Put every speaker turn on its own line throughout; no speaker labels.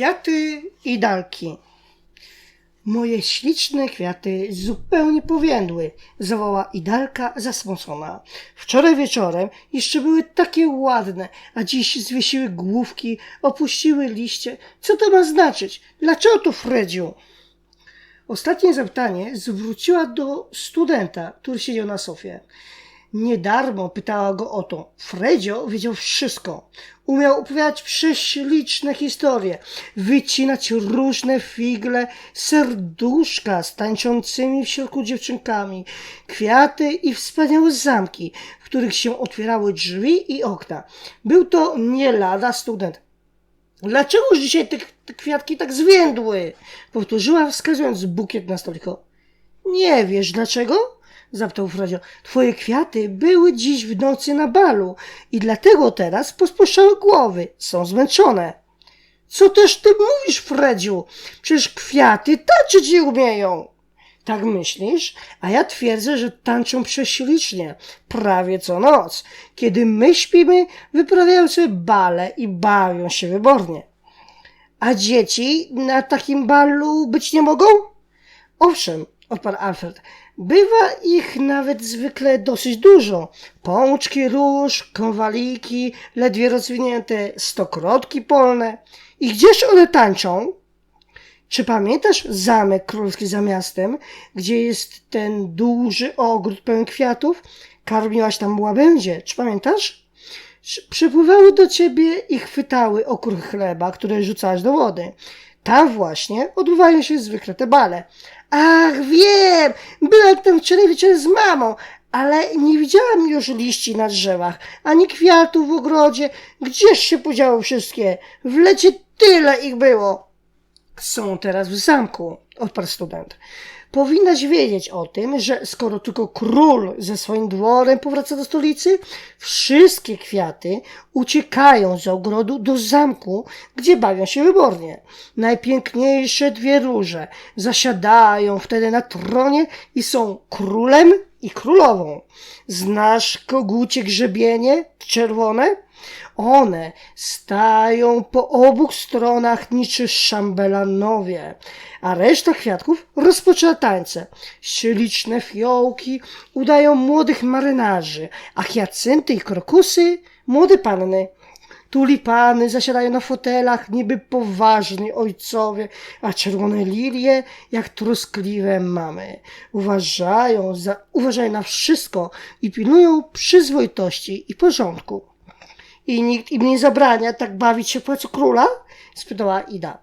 Kwiaty i dalki. Moje śliczne kwiaty zupełnie powiędły, zawołała Idalka zasmucona. Wczoraj wieczorem jeszcze były takie ładne, a dziś zwiesiły główki, opuściły liście. Co to ma znaczyć? Dlaczego to, Fredziu? Ostatnie zapytanie zwróciła do studenta, który siedział na sofie. Nie darmo pytała go o to. Fredzio wiedział wszystko. Umiał opowiadać prześliczne historie, wycinać różne figle, serduszka z tańczącymi w środku dziewczynkami, kwiaty i wspaniałe zamki, w których się otwierały drzwi i okna. Był to nie lada student. Dlaczegoż dzisiaj te, te kwiatki tak zwiędły? Powtórzyła, wskazując bukiet na stoliku. Nie wiesz dlaczego? Zapytał Fredzio. Twoje kwiaty były dziś w nocy na balu i dlatego teraz pospuszczały głowy. Są zmęczone. Co też ty mówisz, Fredziu? Przecież kwiaty tańczyć nie umieją. Tak myślisz? A ja twierdzę, że tańczą prześlicznie, prawie co noc. Kiedy my śpimy, wyprawiają sobie bale i bawią się wybornie. A dzieci na takim balu być nie mogą? Owszem, odparł Alfred. Bywa ich nawet zwykle dosyć dużo. Pączki róż, kowaliki, ledwie rozwinięte stokrotki polne. I gdzież one tańczą? Czy pamiętasz zamek królewski za miastem, gdzie jest ten duży ogród pełen kwiatów? Karmiłaś tam łabędzie, czy pamiętasz? Przypływały do ciebie i chwytały okruch chleba, które rzucałaś do wody. Tam właśnie odbywają się zwykle te bale. Ach, wiem! Byłem tam wczoraj wieczorem z mamą, ale nie widziałam już liści na drzewach, ani kwiatów w ogrodzie. Gdzież się podziały wszystkie? W lecie tyle ich było. Są teraz w zamku, odparł student. Powinnaś wiedzieć o tym, że skoro tylko król ze swoim dworem powraca do stolicy, wszystkie kwiaty uciekają z ogrodu do zamku, gdzie bawią się wybornie. Najpiękniejsze dwie róże zasiadają wtedy na tronie i są królem i królową. Znasz kogucie grzebienie czerwone? One stają po obu stronach niczy szambelanowie, a reszta kwiatków rozpoczęła tańce. Śliczne fiołki udają młodych marynarzy, a hiacynty i krokusy młode panny. Tulipany zasiadają na fotelach, niby poważni ojcowie, a czerwone lilie jak troskliwe mamy. Uważają, za, uważają na wszystko i pilnują przyzwoitości i porządku. I nikt im nie zabrania tak bawić się w płacu króla? spytała Ida.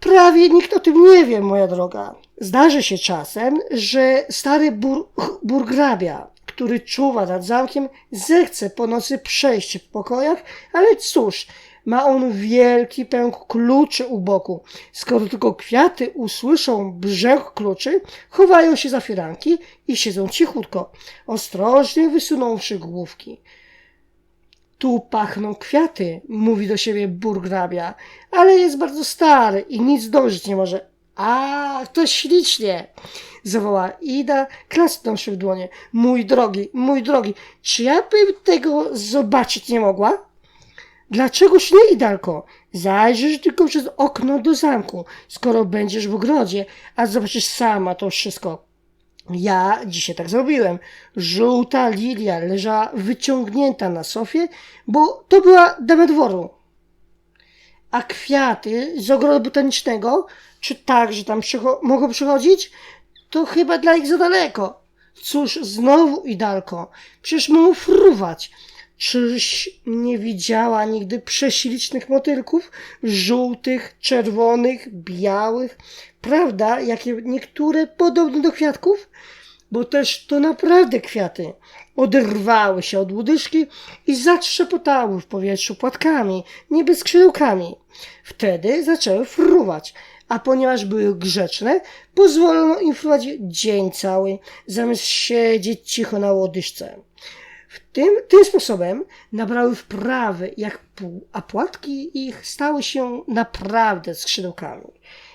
Prawie nikt o tym nie wie, moja droga. Zdarzy się czasem, że stary bur, burgrabia, który czuwa nad zamkiem, zechce po nocy przejść w pokojach, ale cóż, ma on wielki pęk kluczy u boku. Skoro tylko kwiaty usłyszą brzeg kluczy, chowają się za firanki i siedzą cichutko, ostrożnie wysunąwszy główki. Tu pachną kwiaty, mówi do siebie burgrabia, ale jest bardzo stary i nic dążyć nie może. A, to ślicznie, zawołała Ida, klasnąwszy w dłonie. Mój drogi, mój drogi, czy ja bym tego zobaczyć nie mogła? Dlaczegoż nie, Idalko? Zajrzysz tylko przez okno do zamku, skoro będziesz w ogrodzie, a zobaczysz sama to wszystko. Ja dzisiaj tak zrobiłem. Żółta lilia leżała wyciągnięta na sofie, bo to była dama dworu. A kwiaty z ogrodu botanicznego, czy także tam przycho- mogą przychodzić? To chyba dla ich za daleko. Cóż, znowu idalko, przecież mogą fruwać. Czyż nie widziała nigdy prześlicznych motylków? Żółtych, czerwonych, białych. Prawda, jakie niektóre podobne do kwiatków? Bo też to naprawdę kwiaty. Oderwały się od łodyżki i zatrzepotały w powietrzu płatkami, niby skrzydełkami. Wtedy zaczęły fruwać, a ponieważ były grzeczne, pozwolono im fruwać dzień cały, zamiast siedzieć cicho na łodyżce. W tym, tym sposobem nabrały wprawy jak pół, a płatki ich stały się naprawdę skrzydełkami.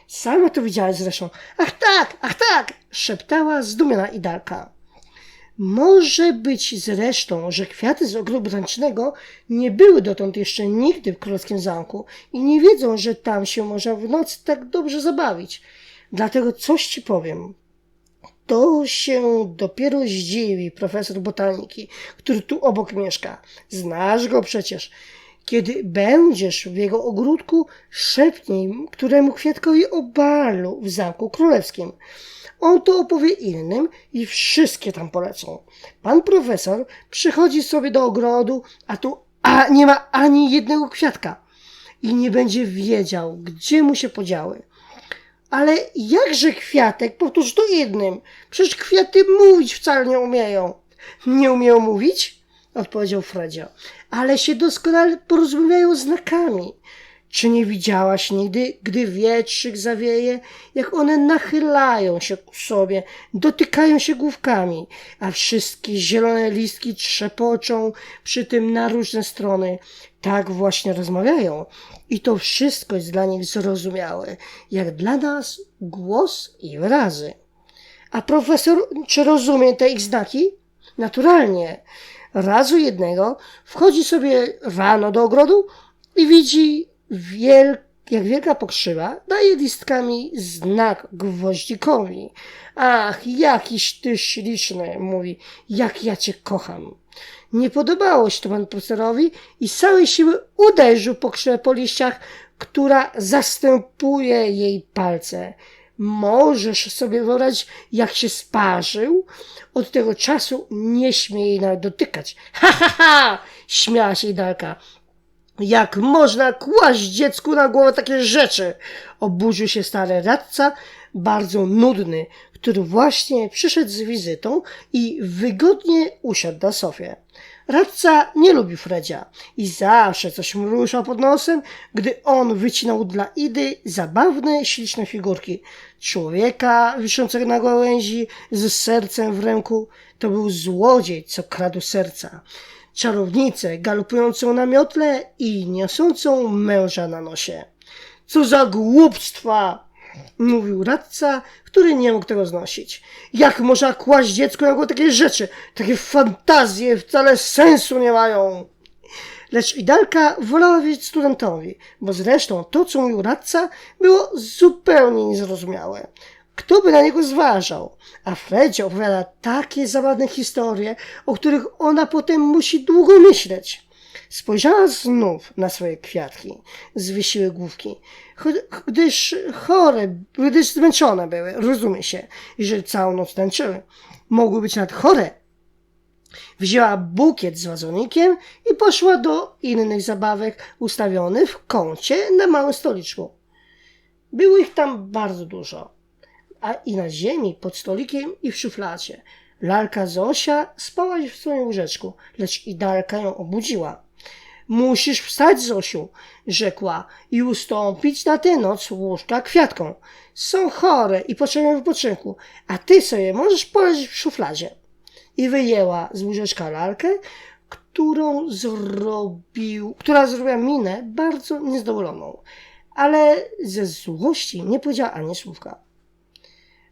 Sama to widziała zresztą. Ach tak, ach tak! szeptała zdumiona Idalka. Może być zresztą, że kwiaty z ogrodu botanicznego nie były dotąd jeszcze nigdy w królewskim zamku i nie wiedzą, że tam się można w nocy tak dobrze zabawić. Dlatego coś ci powiem. To się dopiero zdziwi profesor botaniki, który tu obok mieszka. Znasz go przecież. Kiedy będziesz w jego ogródku, szepnij któremu kwiatkowi o balu w Zamku Królewskim. On to opowie innym i wszystkie tam polecą. Pan profesor przychodzi sobie do ogrodu, a tu a nie ma ani jednego kwiatka i nie będzie wiedział, gdzie mu się podziały. Ale jakże kwiatek? Powtórz to jednym. Przecież kwiaty mówić wcale nie umieją. Nie umieją mówić? Odpowiedział Fredzio. Ale się doskonale porozmawiają znakami. Czy nie widziałaś nigdy, gdy wietrzyk zawieje, jak one nachylają się ku sobie, dotykają się główkami, a wszystkie zielone listki trzepoczą przy tym na różne strony. Tak właśnie rozmawiają. I to wszystko jest dla nich zrozumiałe, jak dla nas głos i wyrazy. A profesor, czy rozumie te ich znaki? Naturalnie. Razu jednego wchodzi sobie rano do ogrodu i widzi wiel, jak wielka pokrzywa daje listkami znak gwoździkowi. Ach, jakiś ty śliczny, mówi, jak ja cię kocham. Nie podobało się to panu profesorowi i z całej siły uderzył pokrzywę po liściach, która zastępuje jej palce. Możesz sobie wyobrazić, jak się sparzył. Od tego czasu nie śmie jej nawet dotykać. Ha, ha, ha! Śmiała się Idalka. Jak można kłaść dziecku na głowę takie rzeczy? Oburzył się stary radca, bardzo nudny, który właśnie przyszedł z wizytą i wygodnie usiadł na sofie. Radca nie lubi Fredzia i zawsze coś mu ruszał pod nosem, gdy on wycinał dla Idy zabawne, śliczne figurki. Człowieka wiszącego na gałęzi z sercem w ręku. To był złodziej, co kradł serca czarownicę galopującą na miotle i niosącą męża na nosie. Co za głupstwa! Mówił radca, który nie mógł tego znosić. Jak można kłaść dziecku na głowę takie rzeczy? Takie fantazje wcale sensu nie mają. Lecz Idalka wolała wierzyć studentowi, bo zresztą to, co mówił radca, było zupełnie niezrozumiałe. Kto by na niego zważał? A Fredzie opowiada takie zabawne historie, o których ona potem musi długo myśleć. Spojrzała znów na swoje kwiatki, zwiesiły główki, gdyż chore, gdyż zmęczone były, rozumie się, że całą noc tańczyły. Mogły być nawet chore. Wzięła bukiet z wazonikiem i poszła do innych zabawek ustawionych w kącie na małym stoliczku. Było ich tam bardzo dużo a i na ziemi, pod stolikiem i w szufladzie. Lalka Zosia spała w swoim łóżeczku, lecz Idalka ją obudziła. Musisz wstać, Zosiu, rzekła, i ustąpić na tę noc łóżka kwiatką. Są chore i potrzebują wypoczynku, a ty sobie możesz poleżeć w szufladzie. I wyjęła z łóżeczka lalkę, którą zrobił, która zrobiła minę bardzo niezadowoloną, ale ze złości nie powiedziała ani słówka.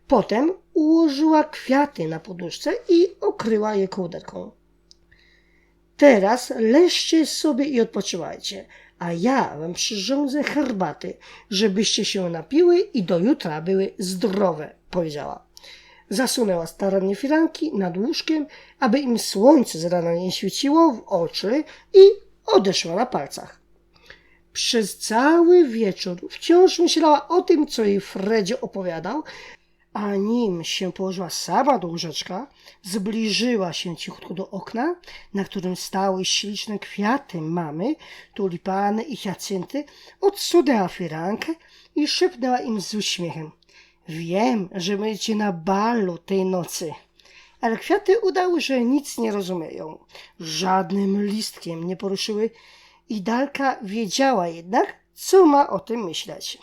Potem ułożyła kwiaty na poduszce i okryła je kołderką. Teraz leżcie sobie i odpoczywajcie, a ja wam przyrządzę herbaty, żebyście się napiły i do jutra były zdrowe, powiedziała. Zasunęła starannie firanki nad łóżkiem, aby im słońce z rana nie świeciło w oczy i odeszła na palcach. Przez cały wieczór wciąż myślała o tym, co jej Fredzie opowiadał, a nim się położyła sama do łóżeczka, zbliżyła się cichutko do okna, na którym stały śliczne kwiaty mamy, tulipany i hiacynty, odsunęła firankę i szepnęła im z uśmiechem. Wiem, że będziecie na balu tej nocy. Ale kwiaty udały, że nic nie rozumieją. Żadnym listkiem nie poruszyły i Dalka wiedziała jednak, co ma o tym myśleć.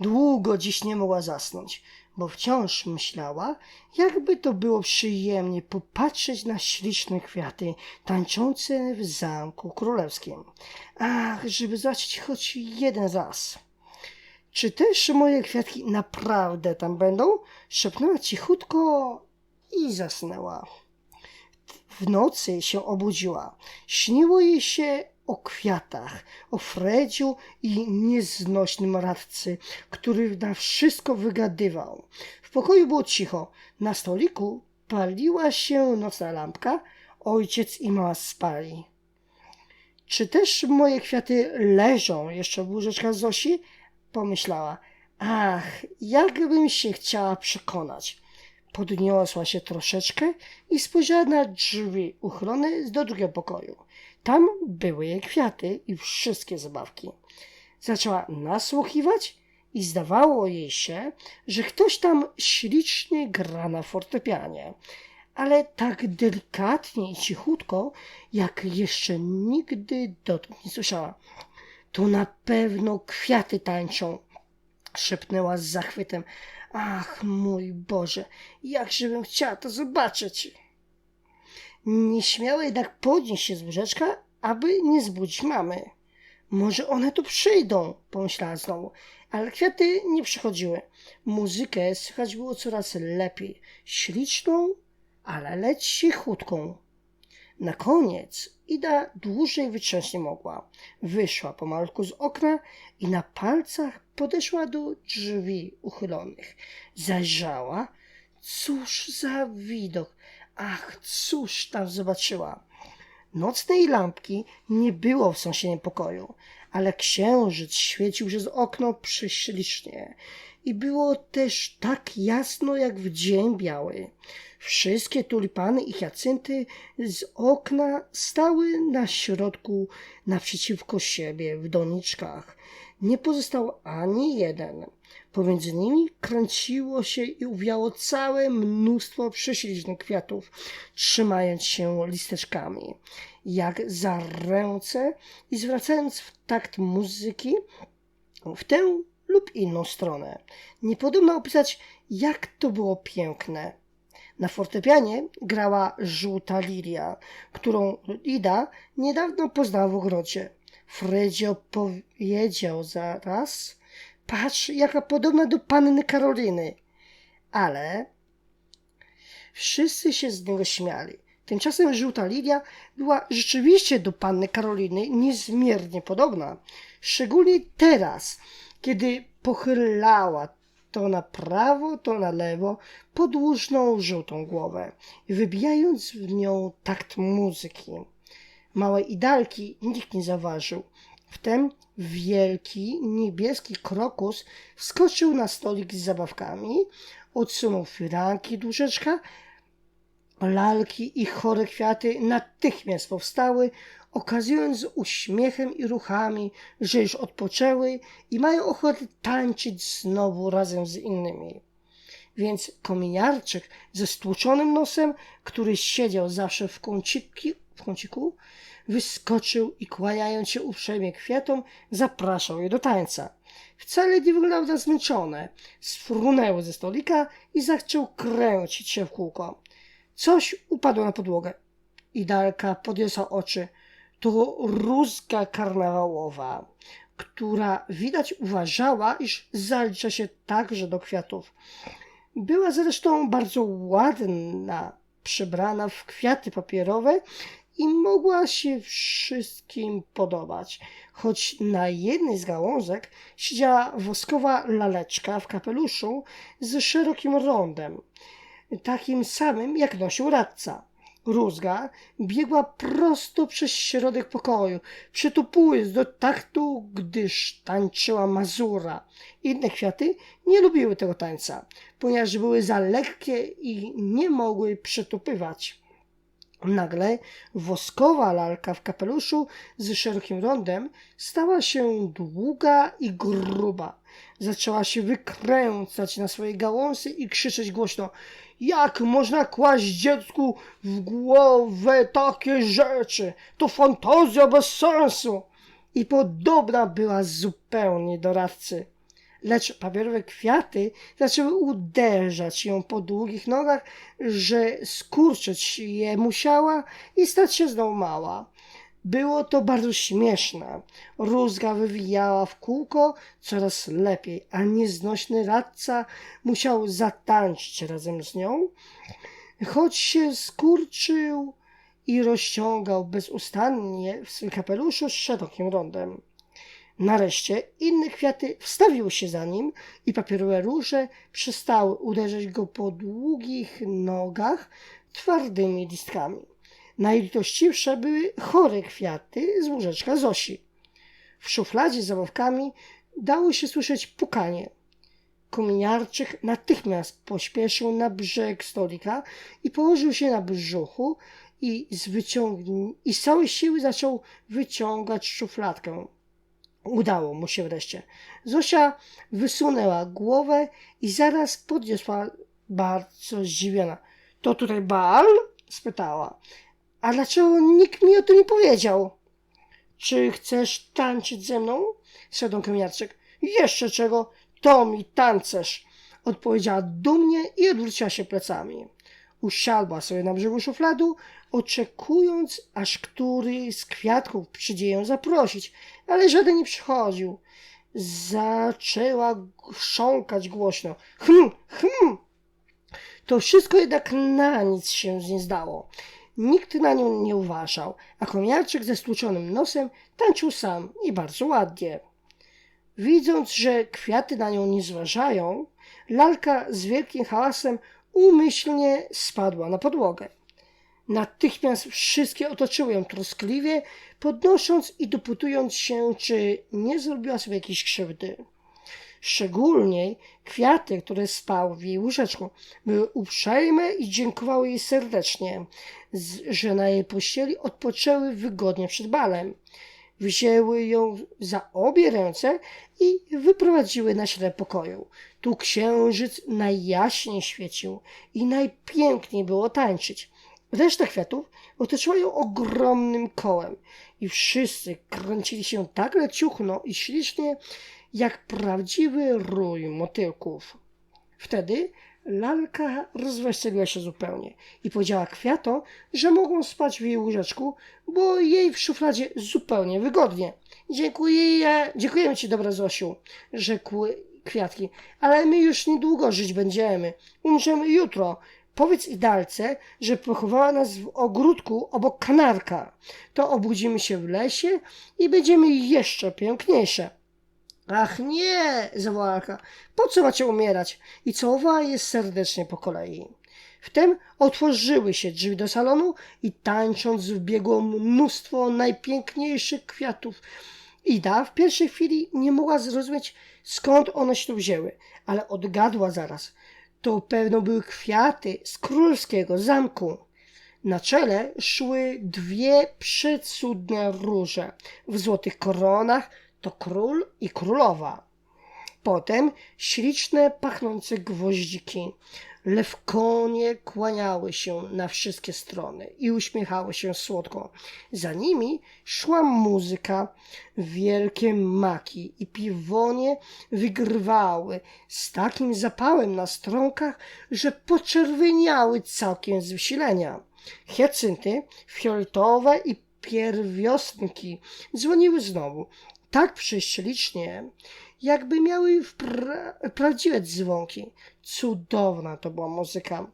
Długo dziś nie mogła zasnąć, bo wciąż myślała, jakby to było przyjemnie popatrzeć na śliczne kwiaty tańczące w zamku królewskim. Ach, żeby zobaczyć choć jeden raz. Czy też moje kwiatki naprawdę tam będą? Szepnęła cichutko i zasnęła. W nocy się obudziła. Śniło jej się o kwiatach, o Fredziu i nieznośnym radcy, który na wszystko wygadywał. W pokoju było cicho. Na stoliku paliła się nocna lampka. Ojciec i mama spali. Czy też moje kwiaty leżą jeszcze łóżeczkach Zosi? Pomyślała. Ach, jakbym się chciała przekonać. Podniosła się troszeczkę i spojrzała na drzwi uchrony do drugiego pokoju. Tam były jej kwiaty i wszystkie zabawki. Zaczęła nasłuchiwać i zdawało jej się, że ktoś tam ślicznie gra na fortepianie, ale tak delikatnie i cichutko, jak jeszcze nigdy dotąd nie słyszała. To na pewno kwiaty tańczą, szepnęła z zachwytem. Ach, mój Boże, jakżebym chciała to zobaczyć. Nie śmiała jednak podnieść się z łóżeczka, aby nie zbudzić mamy. Może one tu przyjdą, pomyślała znowu, ale kwiaty nie przychodziły. Muzykę słychać było coraz lepiej, śliczną, ale leć cichutką. Na koniec Ida dłużej wytrząść nie mogła. Wyszła pomalutku z okna i na palcach podeszła do drzwi uchylonych. Zajrzała. Cóż za widok! Ach, cóż tam zobaczyła! Nocnej lampki nie było w sąsiednim pokoju, ale księżyc świecił przez okno prześlicznie i było też tak jasno jak w dzień biały. Wszystkie tulipany i hiacynty z okna stały na środku naprzeciwko siebie w doniczkach. Nie pozostał ani jeden. Pomiędzy nimi kręciło się i uwiało całe mnóstwo prześlicznych kwiatów, trzymając się listeczkami, jak za ręce i zwracając w takt muzyki w tę lub inną stronę. Nie podobno opisać, jak to było piękne. Na fortepianie grała żółta lilia, którą Ida niedawno poznała w ogrodzie. Fredzio powiedział zaraz, patrz, jaka podobna do panny Karoliny. Ale wszyscy się z niego śmiali. Tymczasem żółta lilia była rzeczywiście do panny Karoliny niezmiernie podobna. Szczególnie teraz, kiedy pochylała to na prawo, to na lewo podłużną żółtą głowę, wybijając w nią takt muzyki. Małej idalki nikt nie zauważył. Wtem wielki, niebieski krokus wskoczył na stolik z zabawkami, odsunął firanki do łóżeczka, lalki i chore kwiaty natychmiast powstały, okazując uśmiechem i ruchami, że już odpoczęły i mają ochotę tańczyć znowu razem z innymi. Więc kominiarczyk ze stłuczonym nosem, który siedział zawsze w, kąciki, w kąciku, wyskoczył i kłaniając się uprzejmie kwiatom, zapraszał je do tańca. Wcale nie wyglądał na zmęczone. Sfrunęły ze stolika i zaczął kręcić się w kółko. Coś upadło na podłogę. Idalka podniosła oczy. To rózga karnawałowa, która widać uważała, iż zalicza się także do kwiatów. Była zresztą bardzo ładna, przebrana w kwiaty papierowe i mogła się wszystkim podobać, choć na jednej z gałązek siedziała woskowa laleczka w kapeluszu z szerokim rondem, takim samym jak nosił radca. Rózga biegła prosto przez środek pokoju, przytupując do taktu, gdyż tańczyła mazura. Inne kwiaty nie lubiły tego tańca, ponieważ były za lekkie i nie mogły przytupywać. Nagle woskowa lalka w kapeluszu z szerokim rondem stała się długa i gruba. Zaczęła się wykręcać na swojej gałązy i krzyczeć głośno: Jak można kłaść dziecku w głowę takie rzeczy? To fantazja bez sensu! I podobna była zupełnie do radcy lecz papierowe kwiaty zaczęły uderzać ją po długich nogach, że skurczyć je musiała i stać się znowu mała. Było to bardzo śmieszne. Rózga wywijała w kółko coraz lepiej, a nieznośny radca musiał zatańczyć razem z nią. Choć się skurczył, i rozciągał bezustannie w swym kapeluszu z szerokim rondem. Nareszcie inne kwiaty wstawiły się za nim i papierowe róże przestały uderzać go po długich nogach twardymi listkami. Najlitościwsze były chore kwiaty z łóżeczka Zosi. W szufladzie z zabawkami dało się słyszeć pukanie. Kominiarczyk natychmiast pośpieszył na brzeg stolika i położył się na brzuchu i z, wyciągn- i z całej siły zaczął wyciągać szufladkę. Udało mu się wreszcie. Zosia wysunęła głowę i zaraz podniosła bardzo zdziwiona. To tutaj bal? spytała. A dlaczego nikt mi o tym nie powiedział? Czy chcesz tańczyć ze mną? Szedł kominiarczyk. Jeszcze czego? To mi tancerz! Odpowiedziała dumnie i odwróciła się plecami. Usiadła sobie na brzegu szufladu, oczekując, aż który z kwiatków przyjdzie ją zaprosić, ale żaden nie przychodził. Zaczęła chrząkać głośno. Hm, hm! To wszystko jednak na nic się nie zdało. Nikt na nią nie uważał, a kominiarczyk ze stłuczonym nosem tańczył sam i bardzo ładnie. Widząc, że kwiaty na nią nie zważają, lalka z wielkim hałasem umyślnie spadła na podłogę. Natychmiast wszystkie otoczyły ją troskliwie, podnosząc i dopytując się, czy nie zrobiła sobie jakiejś krzywdy. Szczególnie kwiaty, które spały w jej łóżeczku, były uprzejme i dziękowały jej serdecznie, że na jej pościeli odpoczęły wygodnie przed balem. Wzięły ją za obie ręce i wyprowadziły na środek pokoju. Tu księżyc najjaśniej świecił i najpiękniej było tańczyć. Reszta kwiatów otoczyła ją ogromnym kołem i wszyscy kręcili się tak leciuchno i ślicznie, jak prawdziwy rój motylków. Wtedy lalka rozweseliła się zupełnie i powiedziała kwiatom, że mogą spać w jej łóżeczku, bo jej w szufladzie zupełnie wygodnie. Dziękuję, dziękujemy ci, dobra Zosiu, rzekły kwiatki, ale my już niedługo żyć będziemy. Umrzemy jutro. Powiedz Idalce, że pochowała nas w ogródku obok kanarka. To obudzimy się w lesie i będziemy jeszcze piękniejsze. Ach nie, zawołała Lalka. Po co macie umierać? I całowała je serdecznie po kolei. Wtem otworzyły się drzwi do salonu i tańcząc wbiegło mnóstwo najpiękniejszych kwiatów. Ida w pierwszej chwili nie mogła zrozumieć, skąd one się tu wzięły, ale odgadła zaraz. To pewno były kwiaty z królewskiego zamku. Na czele szły dwie przecudne róże w złotych koronach, to król i królowa. Potem śliczne, pachnące gwoździki. Lewkonie kłaniały się na wszystkie strony i uśmiechały się słodko. Za nimi szła muzyka, wielkie maki i piwonie wygrywały z takim zapałem na stronkach, że poczerwieniały całkiem z wysilenia. Hiacynty, fioletowe i pierwiosnki dzwoniły znowu, tak prześlicznie, jakby miały wpra- prawdziwe dzwonki. Cudowna to była muzyka.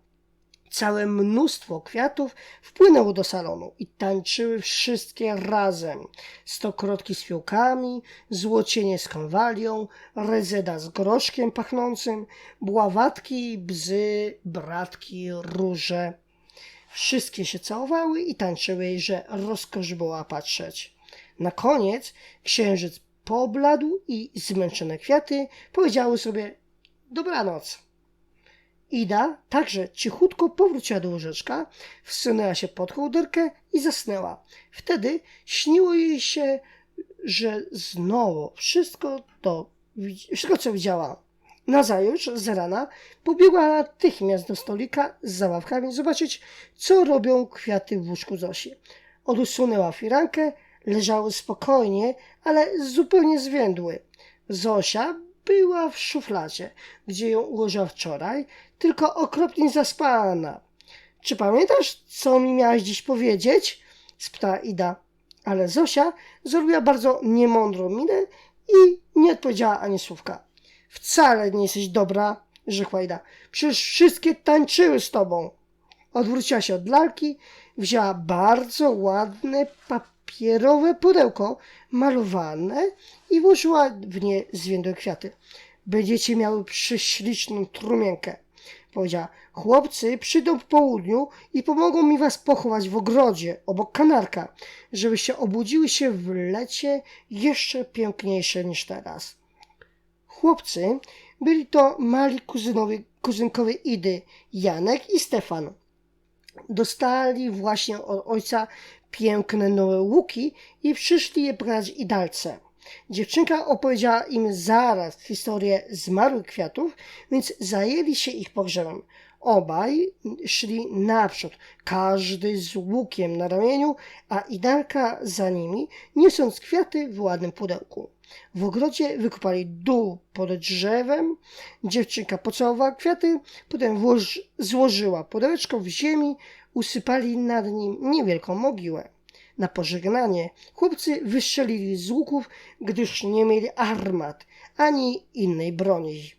Całe mnóstwo kwiatów wpłynęło do salonu i tańczyły wszystkie razem. Stokrotki z fiołkami, złocienie z konwalią, rezeda z groszkiem pachnącym, bławatki, bzy, bratki, róże. Wszystkie się całowały i tańczyły, że rozkosz była patrzeć. Na koniec księżyc pobladł i zmęczone kwiaty powiedziały sobie dobranoc. Ida także cichutko powróciła do łóżeczka, wsunęła się pod kołderkę i zasnęła. Wtedy śniło jej się, że znowu wszystko to, wszystko co widziała. Nazajutrz z rana pobiegła natychmiast do stolika z zabawkami zobaczyć, co robią kwiaty w łóżku Zosi. Odusunęła firankę, leżały spokojnie, ale zupełnie zwiędły. Zosia była w szufladzie, gdzie ją ułożyła wczoraj, tylko okropnie zaspana. Czy pamiętasz, co mi miałaś dziś powiedzieć? spytała Ida. Ale Zosia zrobiła bardzo niemądrą minę i nie odpowiedziała ani słówka. Wcale nie jesteś dobra, rzekła Ida. Przecież wszystkie tańczyły z tobą. Odwróciła się od lalki, wzięła bardzo ładne papierowe pudełko malowane i włożyła w nie zwiędłe kwiaty. Będziecie miały prześliczną trumienkę. Powiedziała, chłopcy przyjdą w południu i pomogą mi was pochować w ogrodzie obok kanarka, żebyście obudziły się w lecie jeszcze piękniejsze niż teraz. Chłopcy byli to mali kuzynowie, kuzynkowie Idy, Janek i Stefan. Dostali właśnie od ojca piękne nowe łuki i przyszli je brać Idalce. Dziewczynka opowiedziała im zaraz historię zmarłych kwiatów, więc zajęli się ich pogrzebem. Obaj szli naprzód, każdy z łukiem na ramieniu, a Idalka za nimi, niosąc kwiaty w ładnym pudełku. W ogrodzie wykopali dół pod drzewem. Dziewczynka pocałowała kwiaty, potem włoż, złożyła pudełeczko w ziemi, usypali nad nim niewielką mogiłę. Na pożegnanie chłopcy wystrzelili z łuków, gdyż nie mieli armat ani innej broni.